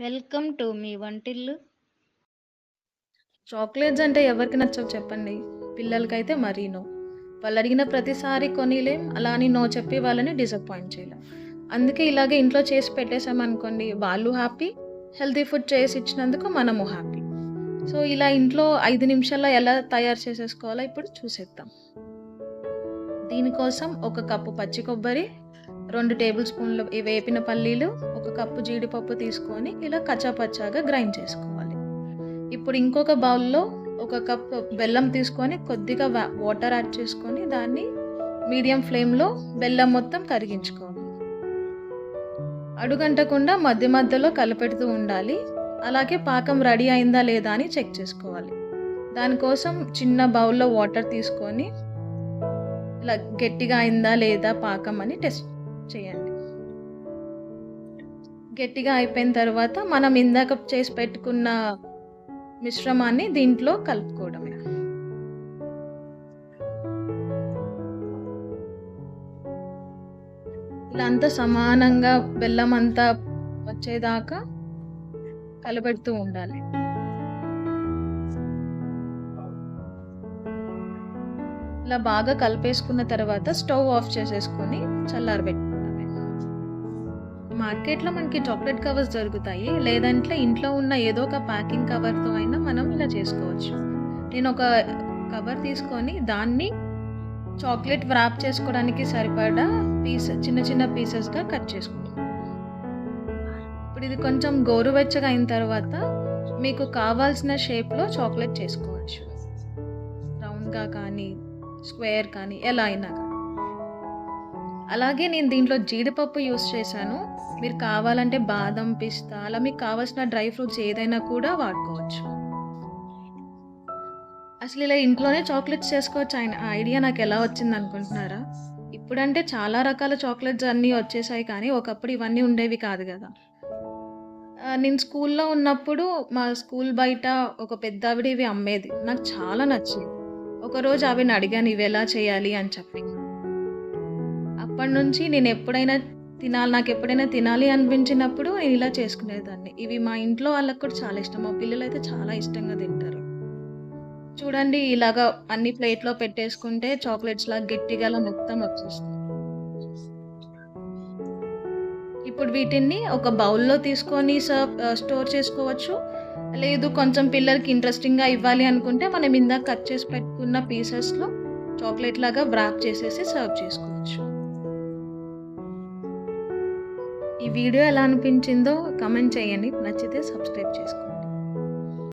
Welcome to me వంటిల్లు. Chocolates అంటే ఎవరికి నచ్చవు చెప్పండి. పిల్లలకైతే మరీ నో వాళ్ళు అడిగిన ప్రతిసారి కొనిలేం అలా అని నో చెప్పి వాళ్ళని డిసప్పాయింట్ చేయలేం. అందుకే ఇలాగే ఇంట్లో చేసి పెట్టేసామనుకోండి వాళ్ళు హ్యాపీ హెల్తీ ఫుడ్ చేసి ఇచ్చినందుకు మనము హ్యాపీ సో ఇలా ఇంట్లో ఐదు నిమిషాల్లో ఎలా తయారు చేసేసుకోవాలో ఇప్పుడు చూసేద్దాం. దీనికోసం ఒక కప్పు పచ్చి కొబ్బరి రెండు టేబుల్ స్పూన్లు వేపిన పల్లీలు ఒక కప్పు జీడిపప్పు తీసుకొని ఇలా కచ్చాపచ్చాగా గ్రైండ్ చేసుకోవాలి. ఇప్పుడు ఇంకొక బౌల్లో ఒక కప్ బెల్లం తీసుకొని కొద్దిగా వా- వాటర్ యాడ్ చేసుకొని దాన్ని మీడియం ఫ్లేమ్లో బెల్లం మొత్తం కరిగించుకోవాలి. అడుగంటకుండా మధ్య మధ్యలో కలిపెడుతూ ఉండాలి. అలాగే పాకం రెడీ అయిందా లేదా అని చెక్ చేసుకోవాలి. దానికోసం చిన్న బౌల్లో వాటర్ తీసుకొని ఇలా గట్టిగా అయిందా లేదా పాకం అని టెస్ట్ చేయండి. గట్టిగా అయిపోయిన తర్వాత మనం ఇందాక చేసి పెట్టుకున్న మిశ్రమాన్ని దీంట్లో కలుపుకోవడమే. ఇలా అంతా సమానంగా బెల్లం అంతా వచ్చేదాకా కలపెడుతూ ఉండాలి. ఇలా బాగా కలిపేసుకున్న తర్వాత స్టవ్ ఆఫ్ చేసేసుకొని చల్లారబెట్టి మార్కెట్లో మనకి చాక్లెట్ కవర్స్ దొరుకుతాయి. లేదంటే ఇంట్లో ఉన్న ఏదో ఒక ప్యాకింగ్ కవర్తో అయినా మనం ఇలా చేసుకోవచ్చు. నేను ఒక కవర్ తీసుకొని దాన్ని చాక్లెట్ వ్రాప్ చేసుకోవడానికి సరిపడా పీస్ చిన్న చిన్న పీసెస్గా కట్ చేసుకుంటాం ఇప్పుడు ఇది కొంచెం గోరువెచ్చగా అయిన తర్వాత మీకు కావాల్సిన షేప్లో చాక్లెట్ చేసుకోవచ్చు. రౌండ్గా కానీ స్క్వేర్ కానీ ఎలా అయినా కానీ. అలాగే నేను దీంట్లో జీడిపప్పు యూస్ చేశాను. మీరు కావాలంటే బాదం పిస్తా అలా మీకు కావాల్సిన డ్రై ఫ్రూట్స్ ఏదైనా కూడా వాడుకోవచ్చు. అసలు ఇలా ఇంట్లోనే చాక్లెట్స్ చేసుకోవచ్చు. ఆయన ఐడియా నాకు ఎలా వచ్చింది అనుకుంటున్నారా? ఇప్పుడంటే చాలా రకాల చాక్లెట్స్ అన్నీ వచ్చేసాయి కానీ ఒకప్పుడు ఇవన్నీ ఉండేవి కాదు కదా. నేను స్కూల్లో ఉన్నప్పుడు మా స్కూల్ బయట ఒక పెద్ద ఆవిడ ఇవి అమ్మేది. నాకు చాలా నచ్చింది. ఒకరోజు ఆవిడని అడిగాను ఇవి ఎలా చేయాలి? అని చెప్పి. అప్పటి నుంచి నేను ఎప్పుడైనా తినాలి నాకు ఎప్పుడైనా తినాలి అనిపించినప్పుడు నేను ఇలా చేసుకునేదాన్ని. ఇవి మా ఇంట్లో వాళ్ళకి కూడా చాలా ఇష్టం. మా పిల్లలు అయితే చాలా ఇష్టంగా తింటారు. చూడండి ఇలాగా అన్ని ప్లేట్లో పెట్టేసుకుంటే చాక్లెట్స్ లా గట్టిగా అలా మొత్తం వచ్చేస్తుంది. ఇప్పుడు వీటిని ఒక బౌల్లో తీసుకొని స్టోర్ చేసుకోవచ్చు. లేదు కొంచెం పిల్లలకి ఇంట్రెస్టింగ్గా ఇవ్వాలి అనుకుంటే మనం ఇందాక కట్ చేసి పెట్టుకున్న పీసెస్లో చాక్లెట్ లాగా వ్రాప్ చేసేసి సర్వ్ చేసుకోవచ్చు. ఈ వీడియో ఎలా అనిపించిందో కమెంట్ చేయండి. నచ్చితే సబ్స్క్రైబ్ చేసుకోండి.